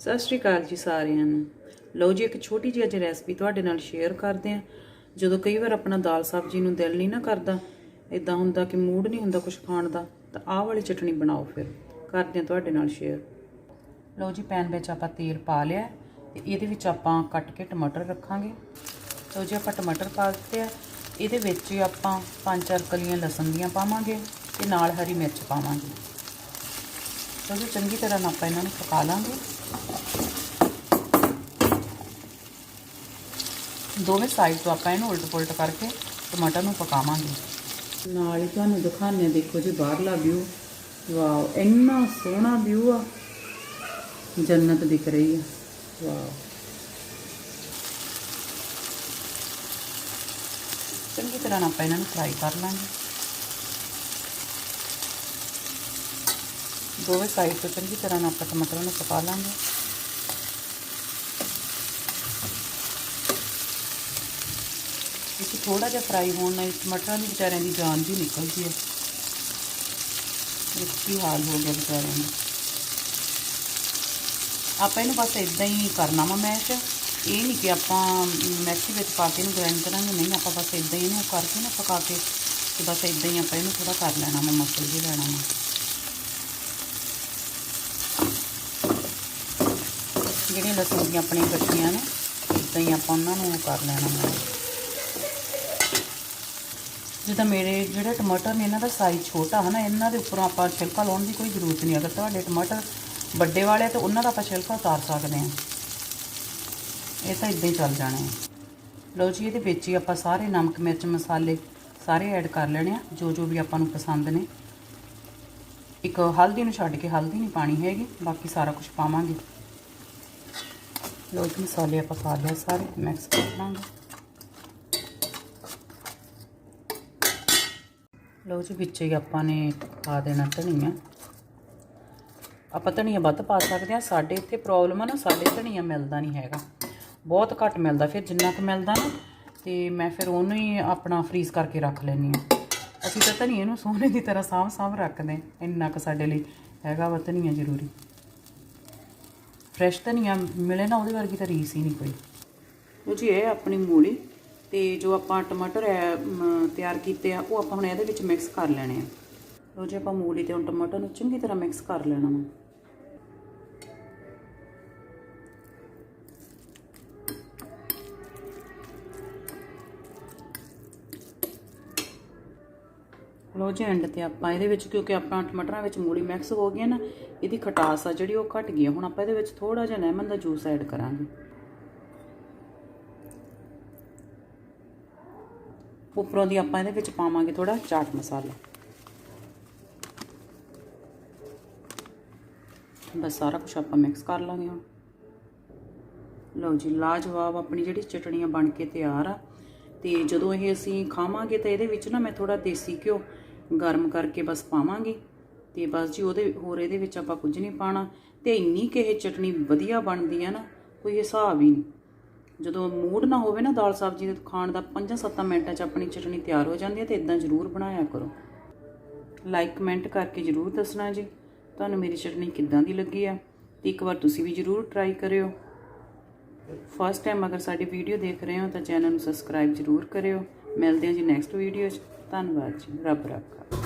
ਸਤਿ ਸ਼੍ਰੀ ਅਕਾਲ ਜੀ ਸਾਰਿਆਂ ਨੂੰ। ਲਓ ਜੀ, ਇੱਕ ਛੋਟੀ ਜਿਹੀ ਅੱਜ ਰੈਸਪੀ ਤੁਹਾਡੇ ਨਾਲ ਸ਼ੇਅਰ ਕਰਦੇ ਆ ਜਦੋਂ ਕਈ ਵਾਰ ਆਪਣਾ ਦਾਲ ਸਬਜ਼ੀ ਨੂੰ ਦਿਲ ਨਹੀਂ ਨਾ ਕਰਦਾ ਇਦਾਂ ਹੁੰਦਾ ਕਿ ਮੂਡ ਨਹੀਂ ਹੁੰਦਾ ਕੁਝ ਖਾਣ ਦਾ, ਤਾਂ ਆਹ ਵਾਲੀ ਚਟਣੀ ਬਣਾਓ ਫਿਰ। ਕਰਦੇ ਆ ਤੁਹਾਡੇ ਨਾਲ ਸ਼ੇਅਰ ਲਓ ਜੀ ਪੈਨ ਵਿੱਚ ਆਪਾਂ ਤੇਲ ਪਾ ਲਿਆ ਤੇ ਇਹਦੇ ਵਿੱਚ ਆਪਾਂ ਕੱਟ ਕੇ ਟਮਾਟਰ ਰੱਖਾਂਗੇ। ਲਓ ਜੀ, ਆਪਾਂ ਟਮਾਟਰ ਪਾ ਦਿੱਤੇ ਆ। ਇਹਦੇ ਵਿੱਚ ਹੀ ਆਪਾਂ ਪੰਜ ਚਾਰ ਕਲੀਆਂ ਲਸਣ ਦੀਆਂ ਪਾਵਾਂਗੇ ਤੇ ਨਾਲ ਹਰੀ ਮਿਰਚ ਪਾਵਾਂਗੇ। ਲਓ ਜੀ, ਚੰਗੀ ਤਰ੍ਹਾਂ ਨਾਲ ਆਪਾਂ ਇਹਨਾਂ ਨੂੰ ਪਕਾ ਲਾਂਗੇ। ਦੋਵੇਂ ਸਾਈਡ ਤੋਂ ਆਪਾਂ ਇਹਨੂੰ ਉਲਟ ਪੁਲਟ ਕਰਕੇ ਟਮਾਟਰ ਨੂੰ ਪਕਾਵਾਂਗੇ। ਨਾਲ ਹੀ ਤੁਹਾਨੂੰ ਦਿਖਾਣੇ ਦੇਖੋ ਜੀ ਬਾਹਰਲਾ ਵਿਊ ਵਾਓ ਇੰਨਾ ਸੋਹਣਾ ਵਿਊ ਆ। ਜੰਨਤ ਦਿਖ ਰਹੀ ਆ। ਵਾਓ। ਚੰਗੀ ਤਰ੍ਹਾਂ ਨਾਲ ਆਪਾਂ ਇਹਨਾਂ ਨੂੰ ਫਰਾਈ ਕਰ ਲਾਂਗੇ। ਦੋਵੇਂ ਸਾਈਡ ਤੋਂ ਚੰਗੀ ਤਰ੍ਹਾਂ ਨਾਲ ਆਪਾਂ ਟਮਾਟਰਾਂ ਨੂੰ ਪਕਾ ਲਾਂਗੇ। ਇਹ ਥੋੜਾ ਜਿਹਾ ਫਰਾਈ ਹੋਣ ਨਾਲ ਟਮਾਟਰਾਂ ਦੀ ਵਿਚਾਰਿਆਂ ਦੀ ਜਾਨ ਵੀ ਨਿਕਲਦੀ ਹੈ। ਕੀ ਹਾਲ ਹੋ ਗਿਆ ਵਿਚਾਰਿਆਂ ਦਾ। ਆਪਾਂ ਇਹਨੂੰ ਬਸ ਇਦਾਂ ਹੀ ਕਰਨਾ ਵਾ ਮੈਸ਼ ਇਹ ਨਹੀਂ ਕਿ ਆਪਾਂ ਮੈਕਸੀ ਵਿੱਚ ਪਾ ਕੇ ਇਹਨੂੰ ਗ੍ਰਾਈਂਡ ਕਰਾਂਗੇ। ਨਹੀਂ, ਆਪਾਂ ਬਸ ਇਦਾਂ ਹੀ ਇਹਨੂੰ ਕਰਕੇ ਨਾ ਪਕਾ ਕੇ ਤੇ ਬਸ ਇਦਾਂ ਹੀ ਆਪਾਂ ਇਹਨੂੰ ਥੋੜਾ ਕਰ ਲੈਣਾ ਵਾ, ਮਸਲ ਵੀ ਲੈਣਾ ਵਾ। ਜਿਹੜੀਆਂ ਲਸਣ ਦੀਆਂ ਆਪਣੀਆਂ ਗੱਠੀਆਂ ਨੇ ਇਦਾਂ ਹੀ ਆਪਾਂ ਉਹਨਾਂ ਨੂੰ ਕਰ ਲੈਣਾ ਵਾ। ਜਿੱਦਾਂ ਮੇਰੇ ਜਿਹੜੇ ਟਮਾਟਰ ਨੇ ਇਹਨਾਂ ਦਾ ਸਾਈਜ਼ ਛੋਟਾ ਹੈ ਨਾ ਇਹਨਾਂ ਦੇ ਉੱਪਰੋਂ ਆਪਾਂ ਛਿਲਕਾ ਲਾਉਣ ਦੀ ਕੋਈ ਜ਼ਰੂਰਤ ਨਹੀਂ। ਅਗਰ ਤੁਹਾਡੇ ਟਮਾਟਰ ਵੱਡੇ ਵਾਲੇ ਤਾਂ ਉਹਨਾਂ ਦਾ ਆਪਾਂ ਛਿਲਕਾ ਉਤਾਰ ਸਕਦੇ ਹਾਂ। ਇਹ ਤਾਂ ਇਦਾਂ ਹੀ ਚੱਲ ਜਾਣਾ ਹੈ। ਲਓ ਜੀ, ਇਹਦੇ ਵਿੱਚ ਹੀ ਆਪਾਂ ਸਾਰੇ ਨਮਕ, ਮਿਰਚ, ਮਸਾਲੇ ਸਾਰੇ ਐਡ ਕਰ ਲੈਣੇ ਆ, ਜੋ ਜੋ ਵੀ ਆਪਾਂ ਨੂੰ ਪਸੰਦ ਨੇ। ਇੱਕ ਹਲਦੀ ਨੂੰ ਛੱਡ ਕੇ ਹਲਦੀ ਨਹੀਂ ਪਾਣੀ ਹੈਗੀ, ਬਾਕੀ ਸਾਰਾ ਕੁਝ ਪਾਵਾਂਗੇ। ਲਓ ਜੀ, ਮਸਾਲੇ ਆਪਾਂ ਪਾ ਲਿਆ ਸਾਰੇ ਮਿਕਸ ਕਰ ਲਾਂਗੇ। ਲਓ ਜੀ, ਵਿੱਚ ਹੀ ਆਪਾਂ ਨੇ ਪਾ ਦੇਣਾ ਧਨੀਆ। ਆਪਾਂ ਧਨੀਆ ਵੱਧ ਪਾ ਸਕਦੇ ਆ ਸਾਡੇ ਇੱਥੇ ਪ੍ਰੋਬਲਮ ਆ ਨਾ, ਸਾਡੇ ਧਨੀਆ ਮਿਲਦਾ ਨਹੀਂ ਹੈਗਾ। ਬਹੁਤ ਘੱਟ ਮਿਲਦਾ, ਫਿਰ ਜਿੰਨਾ ਕੁ ਮਿਲਦਾ ਨਾ, ਤੇ ਮੈਂ ਫਿਰ ਉਹਨੂੰ ਹੀ ਆਪਣਾ ਫਰੀਜ਼ ਕਰਕੇ ਰੱਖ ਲੈਂਦੀ ਆ ਅਸੀਂ ਤਾਂ ਧਨੀਏ ਨੂੰ ਸੋਹਣੇ ਦੀ ਤਰ੍ਹਾਂ ਸਾਂਭ ਸਾਂਭ ਰੱਖਦੇ ਇੰਨਾ ਕੁ ਸਾਡੇ ਲਈ ਹੈਗਾ ਵਾ ਧਨੀਆ ਜ਼ਰੂਰੀ। ਫਰੈਸ਼ ਧਨੀਆ ਮਿਲੇ ਨਾ, ਉਹਦੇ ਵਰਗੀ ਤਾਂ ਰੀਸ ਹੀ ਨਹੀਂ ਕੋਈ। ਉਹ ਜੀ, ਇਹ ਆਪਣੀ ਮੂਲੀ। ਤੇ ਜੋ ਆਪਾਂ ਟਮਾਟਰ ਹੈ ਤਿਆਰ ਕੀਤੇ ਆ, ਉਹ ਆਪਾਂ ਹੁਣ ਇਹਦੇ ਵਿੱਚ ਮਿਕਸ ਕਰ ਲੈਣੇ ਆ। ਲੋ ਜੀ, ਆਪਾਂ ਮੂਲੀ ਤੇ ਹੁਣ ਟਮਾਟਰ ਨੂੰ ਚੰਗੀ ਤਰ੍ਹਾਂ ਮਿਕਸ ਕਰ ਲੈਣਾ ਵਾ। ਲੋ ਜੀ ਐਂਡ ਤੇ ਆਪਾਂ ਇਹਦੇ ਵਿੱਚ, ਕਿਉਂਕਿ ਆਪਾਂ ਟਮਾਟਰਾਂ ਵਿੱਚ ਮੂਲੀ ਮਿਕਸ ਹੋ ਗਈ ਹੈ ਨਾ, ਇਹਦੀ ਖਟਾਸ ਆ ਜਿਹੜੀ ਉਹ ਘਟ ਗਈ ਹੈ। ਹੁਣ ਆਪਾਂ ਇਹਦੇ ਵਿੱਚ ਥੋੜਾ ਜਿਹਾ ਲੈਮਨ ਦਾ ਜੂਸ ਐਡ ਕਰਾਂਗੇ। ਉੱਪਰੋਂ ਦੀ ਆਪਾਂ ਇਹਦੇ ਵਿੱਚ ਪਾਵਾਂਗੇ ਥੋੜਾ ਚਾਟ ਮਸਾਲਾ। ਬਸ ਸਾਰਾ ਕੁਝ ਆਪਾਂ ਮਿਕਸ ਕਰ ਲਾਂਗੇ ਹੁਣ। ਲਓ ਜੀ, ਲਾਜਵਾਬ ਆਪਣੀ ਜਿਹੜੀ ਚਟਣੀਆਂ ਬਣ ਕੇ ਤਿਆਰ ਆ। ਤੇ ਜਦੋਂ ਇਹ ਅਸੀਂ ਖਾਵਾਂਗੇ ਤਾਂ ਇਹਦੇ ਵਿੱਚ ਨਾ ਮੈਂ ਥੋੜਾ ਦੇਸੀ ਘਿਓ ਗਰਮ ਕਰਕੇ ਬਸ ਪਾਵਾਂਗੀ। ਤੇ ਬਸ ਜੀ ਉਹਦੇ, ਹੋਰ ਇਹਦੇ ਵਿੱਚ ਆਪਾਂ ਕੁਝ ਨਹੀਂ ਪਾਣਾ ਤੇ ਇੰਨੀ ਕਿ ਇਹ ਚਟਣੀ ਵਧੀਆ ਬਣਦੀ ਆ ਨਾ, ਕੋਈ ਹਿਸਾਬ ਹੀ ਨਹੀਂ। ਜਦੋਂ ਮੂਡ ਨਾ ਹੋਵੇ ਨਾ ਦਾਲ ਸਬਜ਼ੀ ਦੇ ਖਾਣ ਦਾ 5-7 ਮਿੰਟਾਂ 'ਚ ਆਪਣੀ ਚਟਣੀ ਤਿਆਰ ਹੋ ਜਾਂਦੀ ਹੈ ਤੇ ਇਦਾਂ ਜ਼ਰੂਰ ਬਣਾਇਆ ਕਰੋ। ਲਾਈਕ ਕਮੈਂਟ ਕਰਕੇ ਜ਼ਰੂਰ ਦੱਸਣਾ ਜੀ। ਤੁਹਾਨੂੰ ਮੇਰੀ ਚਟਣੀ ਕਿੱਦਾਂ ਦੀ ਲੱਗੀ ਆ? ਤੇ ਇੱਕ ਵਾਰ ਤੁਸੀਂ ਵੀ ਜ਼ਰੂਰ ਟਰਾਈ ਕਰਿਓ। ਫਸਟ ਟਾਈਮ ਅਗਰ ਸਾਡੀ ਵੀਡੀਓ ਦੇਖ ਰਹੇ ਹੋ ਤਾਂ ਚੈਨਲ ਨੂੰ ਸਬਸਕ੍ਰਾਈਬ ਜ਼ਰੂਰ ਕਰਿਓ। ਮਿਲਦੇ ਹਾਂ ਜੀ ਨੈਕਸਟ ਵੀਡੀਓ 'ਚ। ਧੰਨਵਾਦ ਜੀ। ਰੱਬ ਰਾਖਾ।